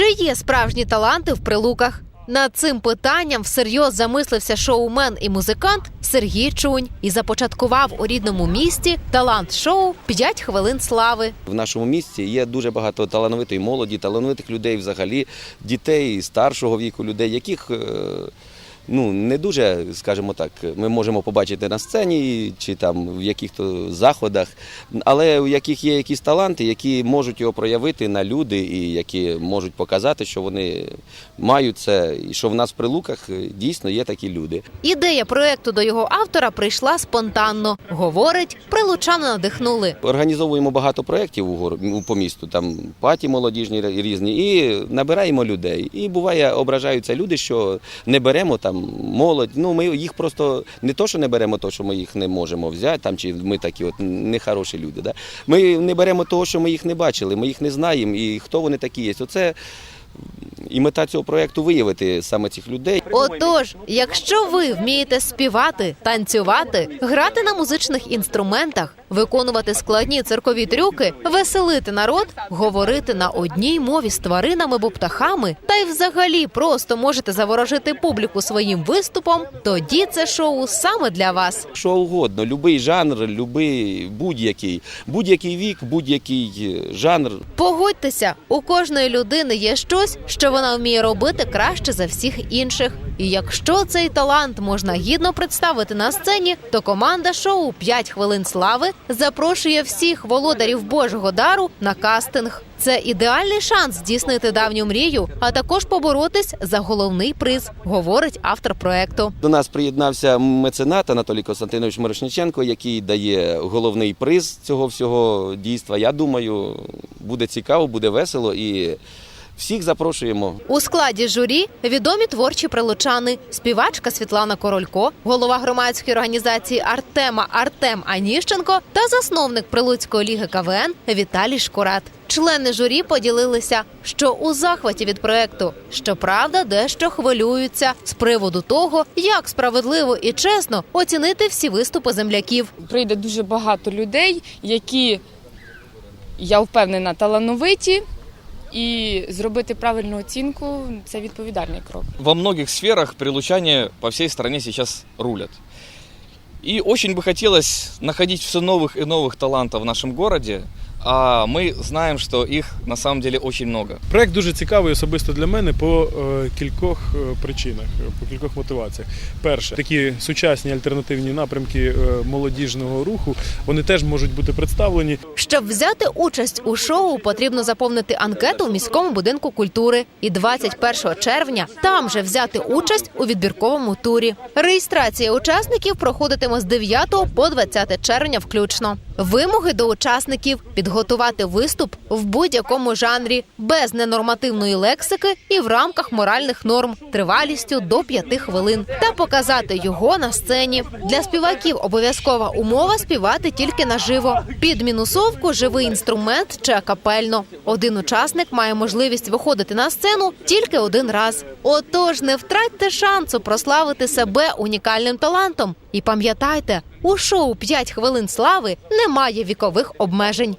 Чи є справжні таланти в прилуках? Над цим питанням всерйоз замислився шоумен і музикант Сергій Чунь і започаткував у рідному місті талант-шоу «5 хвилин слави. В нашому місті є дуже багато талановитої молоді, талановитих людей взагалі, дітей старшого віку, людей, яких е, ну, не дуже, скажімо так, ми можемо побачити на сцені чи там в яких-то заходах, але у яких є якісь таланти, які можуть його проявити на люди і які можуть показати, що вони мають це, і що в нас в прилуках е, дійсно є такі люди. Ідея проекту до його автора прийшла спонтанно. Говорить, прилучани надихнули. Організовуємо багато проєктів у гор- по місту, там паті молодіжні різні, і набираємо людей. І буває, ображаються люди, що не беремо там молодь. Ну ми їх просто не то, що не беремо, то що ми їх не можемо взяти, там чи ми такі от нехороші люди. Да? Ми не беремо того, що ми їх не бачили, ми їх не знаємо, і хто вони такі є. Оце і мета цього проєкту виявити саме цих людей. Отож, якщо ви вмієте співати, танцювати, грати на музичних інструментах, виконувати складні циркові трюки, веселити народ, говорити на одній мові з тваринами або птахами, та й взагалі просто можете заворожити публіку своїм виступом, тоді це шоу саме для вас. Що угодно, будь-який жанр, будь-який, будь-який, будь-який вік, будь-який е, жанр. Погодьтеся, у кожної людини є щось, що вона вміє робити краще за всіх інших. І якщо цей талант можна гідно представити на сцені, то команда шоу «5 хвилин слави запрошує всіх володарів Божого дару на кастинг. Це ідеальний шанс здійснити давню мрію, а також поборотись за головний приз, говорить автор проекту. До нас приєднався меценат Анатолій Константинович Мирошниченко, який дає головний приз цього всього дійства. Я думаю, буде цікаво, буде весело і всіх запрошуємо. У складі журі відомі творчі прилучани, співачка Світлана Королько, голова громадської організації Артема Артем Аніщенко та засновник Прилуцької ліги КВН Віталій Шкурат. Члени журі поділилися, що у захваті від проекту, щоправда, дещо хвилюються з приводу того, як справедливо і чесно оцінити всі виступи земляків. прийде дуже багато людей, які, я впевнена, талановиті, і зробити правильну оцінку це відповідальний крок. во многих сферах прилучане по всей стране сейчас рулят. И очень бы хотелось находить все новых и новых талантов в нашем городе, а мы знаем, что их на самом деле очень много. Проект дуже цікавий особисто для мене по е, кількох е, причинах, по кількох мотиваціях. Перше, такі сучасні альтернативні напрямки е, молодіжного руху вони теж можуть бути представлені. Щоб взяти участь у шоу, потрібно заповнити анкету в міському будинку культури і 21 червня там же взяти участь у відбірковому турі. Реєстрація учасників проходитиме з 9 по 20 червня включно. Вимоги до учасників підготувати виступ в будь-якому жанрі без ненормативної лексики і в рамках моральних норм тривалістю до 5 хвилин та показати його на сцені. Для співаків обов'язкова умова співати тільки наживо. Під мінусовку живий інструмент чи акапельно. Один учасник має можливість виходити на сцену тільки один раз. Отож, не втратьте шансу прославити себе унікальним талантом. І пам'ятайте, у шоу «5 хвилин слави немає вікових обмежень.